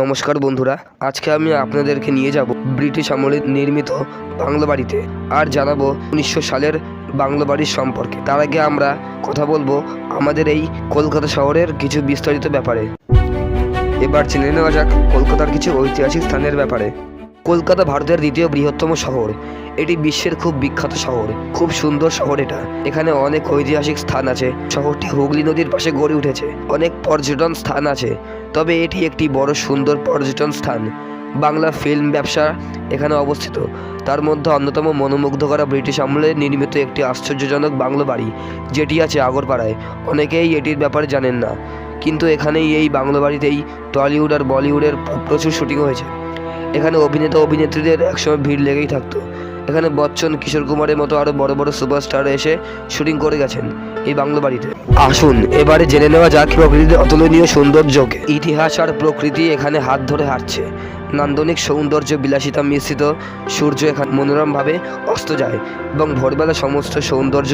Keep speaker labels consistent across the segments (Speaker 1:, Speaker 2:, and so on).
Speaker 1: নমস্কার বন্ধুরা, আজকে আমি আপনাদেরকে নিয়ে যাব ব্রিটিশ আমলে নির্মিত বাংলা বাড়িতে আর জানাব উনিশশো সালের বাংলা বাড়ির সম্পর্কে। তার আগে আমরা কথা বলব আমাদের এই কলকাতা শহরের কিছু বিস্তারিত ব্যাপারে। এবার জেনে নেওয়া যাক কলকাতার কিছু ঐতিহাসিক স্থানের ব্যাপারে। কলকাতা ভারতের দ্বিতীয় বৃহত্তম শহর। এটি বিশ্বের খুব বিখ্যাত শহর। খুব সুন্দর শহর এটা। এখানে অনেক ঐতিহাসিক স্থান আছে। শহরটি হুগলি নদীর পাশে গড়ে উঠেছে। অনেক পর্যটন স্থান আছে। তবে এটি একটি বড় সুন্দর পর্যটন স্থান। বাংলা ফিল্ম ব্যবসা এখানে অবস্থিত। তার মধ্যে অন্যতম মনোমুগ্ধ করা ব্রিটিশ আমলে নির্মিত একটি আশ্চর্যজনক বাংলো বাড়ি, যেটি আছে আগরপাড়ায়। অনেকেই এটির ব্যাপারে জানেন না। কিন্তু এখানেই এই বাংলো বাড়িতেই টলিউড আর বলিউডের প্রচুর শুটিং হয়েছে। এখানে অভিনেতা অভিনেত্রীদের একসময় ভিড় লেগেই থাকতো। এখানে বচ্চন, কিশোর কুমারের মতো আরও বড় বড় সুপারস্টার এসে শুটিং করে গেছেন এই বাংলো বাড়িতে। আসুন, এবারে জেনে নেওয়া যাক প্রকৃতির অতুলনীয় সৌন্দর্যকে। ইতিহাস আর প্রকৃতি এখানে হাত ধরে হাঁটছে। নান্দনিক সৌন্দর্য বিলাসিতা মিশ্রিত, সূর্য এখানে মনোরমভাবে অস্ত যায় এবং ভোরবেলা সমস্ত সৌন্দর্য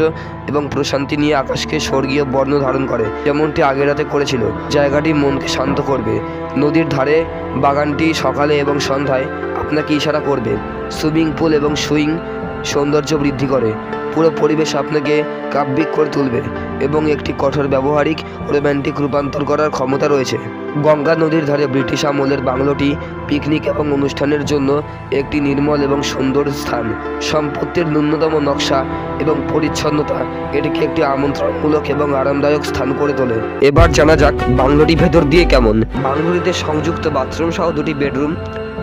Speaker 1: এবং প্রশান্তি নিয়ে আকাশকে স্বর্গীয় বর্ণ ধারণ করে, যেমনটি আগের রাতে করেছিল। জায়গাটি মনকে শান্ত করবে। নদীর ধারে বাগানটি সকালে এবং সন্ধ্যায় আপনাকে ইশারা করবে। সুইমিং পুল এবং সুইং সৌন্দর্য বৃদ্ধি করে। পুরো পরিবেশ আপনাকে কাব্যিক করে তুলবে এবং একটি কঠোর ব্যবহারিক রোম্যান্টিক রূপান্তর করার ক্ষমতা রয়েছে। গঙ্গা নদীর ধারে ব্রিটিশ আমলের বাংলোটি পিকনিক এবং অনুষ্ঠানের জন্য একটি নির্মল এবং সুন্দর স্থান। সম্পত্তির ন্যূনতম নকশা এবং পরিচ্ছন্নতা এটিকে একটি আমন্ত্রণমূলক এবং আরামদায়ক স্থান করে তোলে। এবার জানা যাক বাংলোটি ভেতর দিয়ে কেমন। বাংলোটিতে সংযুক্ত বাথরুম সহ দুটি বেডরুম,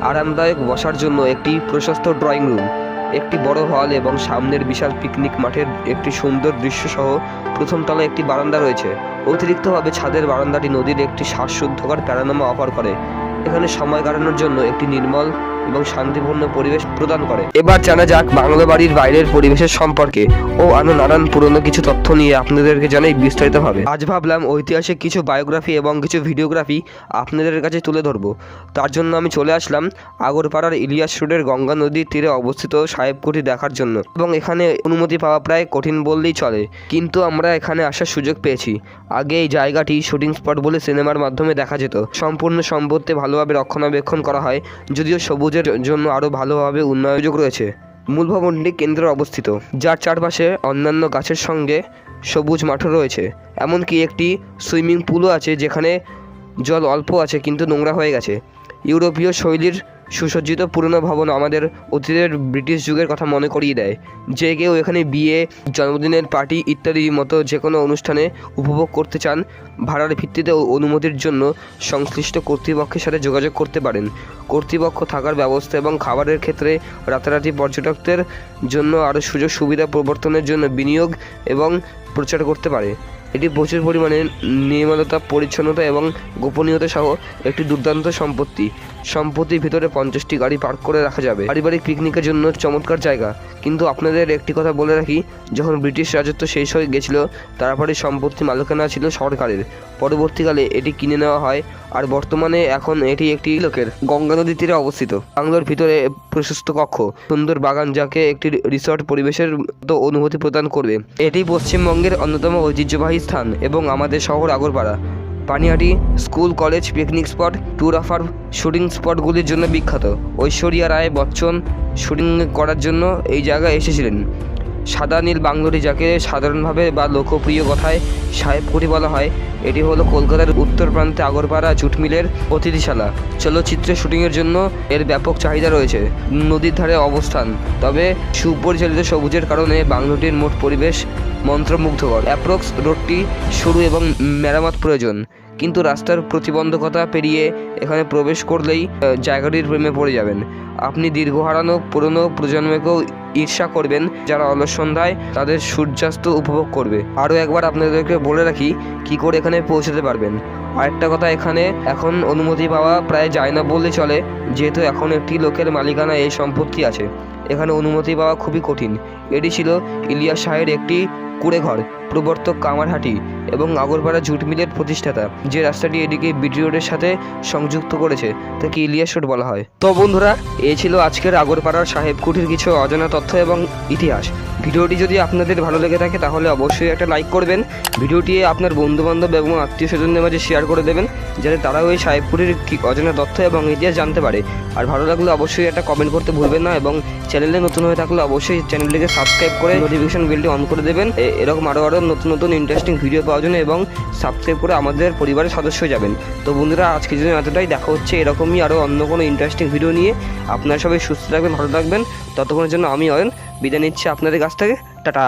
Speaker 1: আরামদায়ক বসার জন্য একটি প্রশস্ত ড্রয়িং রুম। একটি বড় হল এবং সামনের বিশাল পিকনিক মাঠের একটি সুন্দর দৃশ্য সহ প্রথম তলায় একটি বারান্দা রয়েছে। অতিরিক্তভাবে ছাদের বারান্দাটি নদীর একটি শ্বাসশুদ্ধকর প্যারানামা অফার করে। এখানে সময় কাটানোর জন্য একটি নির্মল এবং শান্তিপূর্ণ পরিবেশ প্রদান করে। এবার জানা যাক বাংলা বাড়ির বাইরের পরিবেশের সম্পর্কে ও আরও নানান পুরনো কিছু তথ্য নিয়ে আপনাদেরকে জানাই বিস্তারিতভাবে। আজ ভাবলাম ঐতিহাসিক কিছু বায়োগ্রাফি এবং কিছু ভিডিওগ্রাফি আপনাদের কাছে তুলে ধরবো। তার জন্য আমি চলে আসলাম আগরপাড়ার ইলিয়াস রোডের গঙ্গা নদীর তীরে অবস্থিত সাহেবকুঠি দেখার জন্য এবং এখানে অনুমতি পাওয়া প্রায় কঠিন বললেই চলে। কিন্তু আমরা এখানে আসার সুযোগ পেয়েছি। আগে এই জায়গাটি শুটিং স্পট বলে সিনেমার মাধ্যমে দেখা যেত। সম্পূর্ণ সম্পত্তি ভালোভাবে রক্ষণাবেক্ষণ করা হয়, যদিও সবুজের জন্য আরও ভালোভাবে উন্নয়নযোগ রয়েছে। মূল ভবনটি কেন্দ্রে অবস্থিত, যার চারপাশে অন্যান্য গাছের সঙ্গে সবুজ মাঠও রয়েছে। এমনকি একটি সুইমিং পুলও আছে যেখানে জল অল্প আছে কিন্তু নোংরা হয়ে গেছে। ইউরোপীয় শৈলীর সুসজ্জিত পুরনো ভবন আমাদের অতীতের ব্রিটিশ যুগের কথা মনে করিয়ে দেয়। যে কেউ এখানে বিয়ে, জন্মদিনের পার্টি ইত্যাদির মতো যে কোনো অনুষ্ঠানে উপভোগ করতে চান, ভাড়ার ভিত্তিতে অনুমতির জন্য সংশ্লিষ্ট কর্তৃপক্ষের সাথে যোগাযোগ করতে পারেন। কর্তৃপক্ষ থাকার ব্যবস্থা এবং খাবারের ক্ষেত্রে রাতারাতি পর্যটকদের জন্য আরও সুযোগ সুবিধা প্রবর্তনের জন্য বিনিয়োগ এবং প্রচার করতে পারে। এটি প্রচুর পরিমাণে নির্মলতা পরিচ্ছন্নতা এবং গোপনীয়তা সহ একটি দুর্দান্ত সম্পত্তি। সম্পত্তির ভিতরে পঞ্চাশটি গাড়ি পার্ক করে রাখা যাবে। পারিবারিক পিকনিকের জন্য চমৎকার জায়গা। কিন্তু আপনাদের একটি কথা বলে রাখি, যখন ব্রিটিশ রাজত্ব শেষ হয়ে গেছিল তারপরে সম্পত্তি মালিকানা ছিল সরকারের। পরবর্তীকালে এটি কিনে নেওয়া হয়, আর বর্তমানে এখন এটি একটি লোকের গঙ্গা নদীর তীরে অবস্থিত। বাংলোর ভিতরে প্রশস্ত কক্ষ, সুন্দর বাগান যাকে একটি রিসর্ট পরিবেশের মতো অনুভূতি প্রদান করবে। এটি পশ্চিমবঙ্গের অন্যতম ঐতিহ্যবাহী স্থান এবং আমাদের শহর Agarpara. Panihati school, college, picnic spot, tour offer shooting স্পটগুলির জন্য বিখ্যাত। ঐশ্বরিয়া রায় বচ্চন শুটিং করার জন্য এই জায়গায় এসেছিলেন। সাদা নীল বাংলোটি যাকে সাধারণভাবে বা লোকপ্রিয় কথায় সাহেবকুঠি বলা হয়, এটি হলো কলকাতার উত্তর প্রান্তে আগরপাড়া জুটমিলের অতিথিশালা চলচ্চিত্রে শুটিংয়ের জন্য এর ব্যাপক চাহিদা রয়েছে, নদীর ধারে অবস্থান। তবে সুপরিচালিত সবুজের কারণে বাংলোটির মোট পরিবেশ মন্ত্রমুগ্ধকর। অ্যাপ্রক্স রোডটি সরু এবং মেরামত প্রয়োজন। কিন্তু রাস্তার প্রতিবন্ধকতা পেরিয়ে এখানে প্রবেশ করলেই জায়গাটির প্রেমে পড়ে যাবেন। আপনি দীর্ঘ হারানো, পুরনো প্রজন্মকেও ঈর্ষা করবেন, যারা অলস সন্ধ্যায় তাদের সূর্যাস্ত উপভোগ করবে। আরও একবার আপনাদেরকে বলে রাখি, কি করে এখানে পৌঁছাতে পারবেন? আরেকটা কথা, এখানে এখন অনুমতি পাওয়া প্রায় যায় না বললে চলে, যেহেতু এখন একটি লোকের মালিকানা এই সম্পত্তি আছে। এখানে অনুমতি পাওয়া খুবই কঠিন। এটি ছিল ইলিয়াস শাহের একটি কুড়েঘর, প্রবর্তক কামারহাটি এবং আগরপাড়া জুট মিলের প্রতিষ্ঠাতা, যে রাস্তাটি এটিকে বিটি রোডের সাথে সংযুক্ত করেছে, তাকে ইলিয়াস রোড বলা হয়। তো বন্ধুরা, এ ছিল আজকের আগরপাড়ার সাহেব কুঠির কিছু অজানা তথ্য এবং ইতিহাস। ভিডিওটি যদি আপনাদের ভালো লেগে থাকে, তাহলে অবশ্যই একটা লাইক করবেন। ভিডিওটি আপনার বন্ধুবান্ধব এবং আত্মীয় স্বজনদের মাঝে শেয়ার করে দেবেন, যাতে তারাও এই সাহেবপুরের কি অজানা তথ্য এবং ইতিহাস জানতে পারে। আর ভালো লাগলে অবশ্যই একটা কমেন্ট করতে ভুলবেন না এবং চ্যানেলে নতুন হয়ে থাকলে অবশ্যই চ্যানেলটিকে সাবস্ক্রাইব করে নোটিফিকেশন বেলটি অন করে দেবেন। এরকম আরও আরও নতুন নতুন ইন্টারেস্টিং ভিডিও পাওয়ার জন্য এবং সাবস্ক্রাইব করে আমাদের পরিবারের সদস্য যাবেন। তো বন্ধুরা আজকের জন্য এতটাই, দেখা হচ্ছে এরকমই আরও অন্য কোনো ইন্টারেস্টিং ভিডিও নিয়ে। আপনারা সবাই সুস্থ থাকবেন, ভালো থাকবেন। ততক্ষণের জন্য আমি অয়ন। বিদায় নিচ্ছি আপনাদের কাছ থেকে। টাটা।